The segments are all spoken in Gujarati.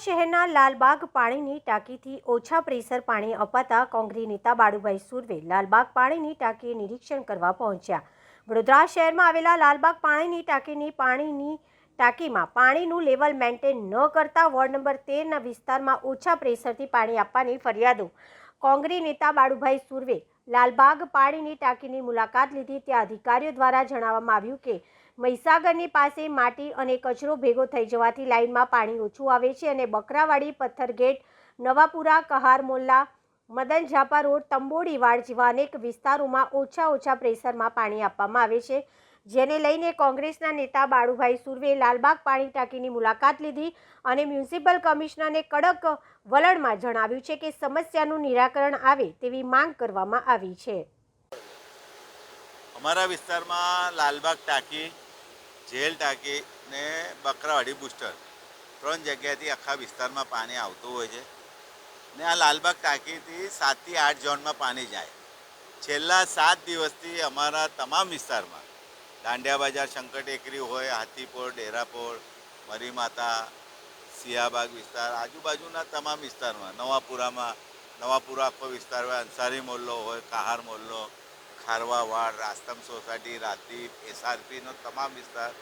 શહેરના લાલબાગ પાણીની ટાંકીથી ઓછા પ્રેશર પાણી અપાતા કોંગ્રી નેતા બાળુભાઈ સુરવે લાલબાગ પાણીની ટાંકી નિરીક્ષણ કરવા પહોંચ્યા. વડોદરા શહેરમાં આવેલા લાલબાગ પાણીની ટાંકીની પાણીની ટાંકીમાં પાણીનું લેવલ મેન્ટેન ન કરતા વોર્ડ નંબર તેરના વિસ્તારમાં ઓછા પ્રેશરથી પાણી આપવાની ફરિયાદો કોંગ્રી નેતા બાળુભાઈ સુરવે લાલબાગ પાણીની ટાંકીની મુલાકાત લીધી. ત્યાં અધિકારીઓ દ્વારા જણાવવામાં આવ્યું કે મહીસાગરની પાસે માટી અને કચરો ભેગો થઈ જવાથી લાઇનમાં પાણી ઓછું આવે છે અને બકરાવાડી પથ્થરગેટ નવાપુરા, કહાર મોલ્લા, મદન ઝાપા રોડ તંબોડીવાડ જેવા અનેક વિસ્તારોમાં ઓછા ઓછા પ્રેશરમાં પાણી આપવામાં આવે છે. જેને લઈને કોંગ્રેસના નેતા બાળુભાઈ સુરવે લાલબાગ પાણી ટાંકીની મુલાકાત લીધી અને મ્યુનિસિપલ કમિશનરને કડક વલણમાં જણાવ્યું છે કે સમસ્યાનું નિરાકરણ આવે તેવી માંગ કરવામાં આવી છે. અમારા વિસ્તારમાં લાલબાગ ટાંકી જેલ ટાંકી ને બકરાવાડી બુસ્ટર. ત્રણ જગ્યાએથી આખા વિસ્તારમાં પાણી આવતું હોય છે. ને આ લાલબાગ ટાંકીથી સાતથી આઠ ઝોનમાં પાણી જાય. છેલ્લા સાત દિવસથી અમારા તમામ વિસ્તારમાં દાંડિયા બજાર શંકર ટેકરી હોય, હાથીપોળ, ડેરાપોળ મરી માતા સિયાબાગ વિસ્તાર, આજુબાજુના તમામ વિસ્તારમાં, નવાપુરામાં, નવાપુરા આખો વિસ્તાર હોય, અંસારી મોલ્લો હોય, કહાર મોલ્લો ખારવાવાડ રાસ્તમ સોસાયટી રાતીપ એસઆરપીનો તમામ વિસ્તાર.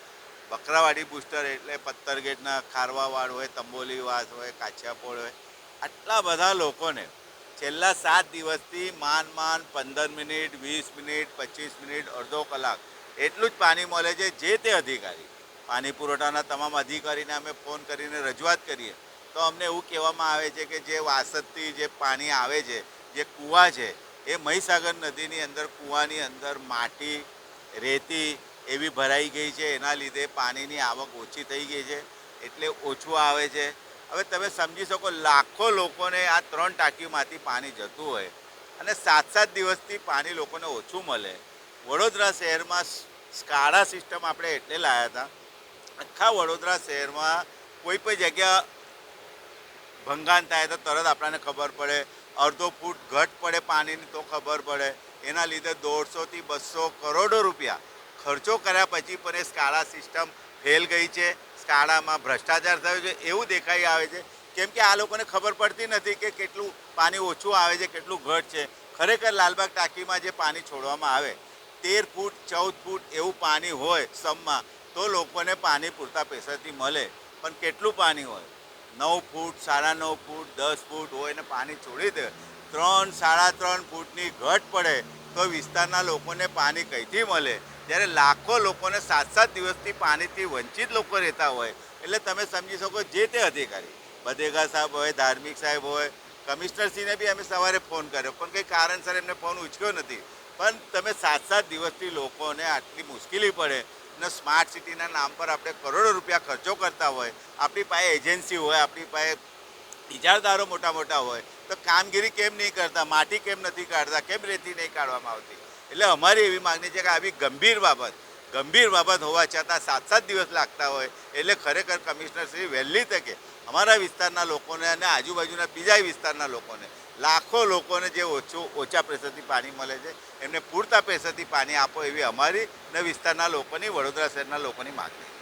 બકરાવાડી બુસ્ટર એટલે પત્તરગેટના ખારવાવાડ હોય તંબોલીવાસ હોય કાછિયાપોળ હોય. આટલા બધા લોકોને છેલ્લા સાત દિવસથી માન માન, પંદર મિનિટ, વીસ મિનિટ, પચીસ મિનિટ, અડધો કલાક એટલું જ પાણી મળે છે જે તે અધિકારી. પાણી પુરવઠાના તમામ અધિકારીને અમે ફોન કરીને રજૂઆત કરીએ. તો અમને એવું કહેવામાં આવે છે કે જે વાસદથી જે પાણી આવે છે, જે કૂવા છે એ મહીસાગર નદીની અંદર, કૂવાની અંદર માટી રેતી એવી ભરાઈ ગઈ છે. એના લીધે પાણીની આવક ઓછી થઈ ગઈ છે. એટલે ઓછું આવે છે. હવે તમે સમજી શકો, લાખો લોકોને આ ત્રણ ટાંકીમાંથી પાણી જતું હોય અને સાત સાત દિવસથી પાણી લોકોને ઓછું મળે. વડોદરા શહેરમાં સ્કાડા સિસ્ટમ આપણે એટલે લાવ્યા હતા. આખા વડોદરા શહેરમાં કોઈ પણ જગ્યા ભંગાણ થાય તો તરત આપણને ખબર પડે. અડધો ફૂટ ઘટ પડે પાણીની તો ખબર પડે. એના લીધે દોઢસોથી બસો કરોડો રૂપિયા ખર્ચો કર્યા પછી પણ એ સ્કાળા સિસ્ટમ ફેલ ગઈ છે. સ્કાળામાં ભ્રષ્ટાચાર થયો છે. એવું દેખાઈ આવે છે. કેમ કે આ લોકોને ખબર પડતી નથી કે કેટલું પાણી ઓછું આવે છે, કેટલું ઘટ છે. ખરેખર લાલબાગ ટાંકીમાં જે પાણી છોડવામાં આવે, તેર ફૂટ, ચૌદ ફૂટ એવું પાણી હોય સમમાં તો લોકોને પાણી પૂરતા પૈસાથી મળે. પણ કેટલું પાણી હોય? નવ ફૂટ, સાડા નવ ફૂટ, દસ ફૂટ હોય અને પાણી છોડી દે, ત્રણ, સાડા ત્રણ ફૂટની ઘટ પડે તો વિસ્તારના લોકોને પાણી કઈથી મળે? જ્યારે લાખો લોકોને સાત સાત દિવસથી પાણીથી વંચિત લોકો રહેતા હોય, એટલે તમે સમજી શકો જે તે અધિકારી. બધેગા સાહેબ હોય, ધાર્મિક સાહેબ હોય, કમિશનરશ્રીને બી અમે સવારે ફોન કર્યો, પણ કંઈ કારણસર એમને ફોન ઉચક્યો નથી. પણ તમે સાત સાત દિવસથી લોકોને આટલી મુશ્કેલી પડે ને સ્માર્ટ સિટીના નામ પર આપણે કરોડો રૂપિયા ખર્ચો કરતા હોય, આપણી પાસે એજન્સી હોય, આપણી પાસે ઇજારદારો મોટા મોટા હોય, તો કામગીરી કેમ નહીં કરતા? માટી કેમ નથી કાઢતા? કેમ રેતી નહીં કાઢવામાં આવતી? એટલે અમારી એવી માગણી છે કે આવી ગંભીર બાબત ગંભીર બાબત હોવા છતાં સાત સાત દિવસ લાગતા હોય, એટલે ખરેખર કમિશનર શ્રી વહેલી તકે અમારા વિસ્તારના લોકોને અને આજુબાજુના બીજા વિસ્તારના લોકોને લાખો લોકોને જે ઓછું ઓછા પ્રેશરથી પાણી મળે છે, એમને પૂરતા પ્રેશરથી પાણી આપો એવી અમારી ને વિસ્તારના લોકોની, વડોદરા શહેરના લોકોની માગણી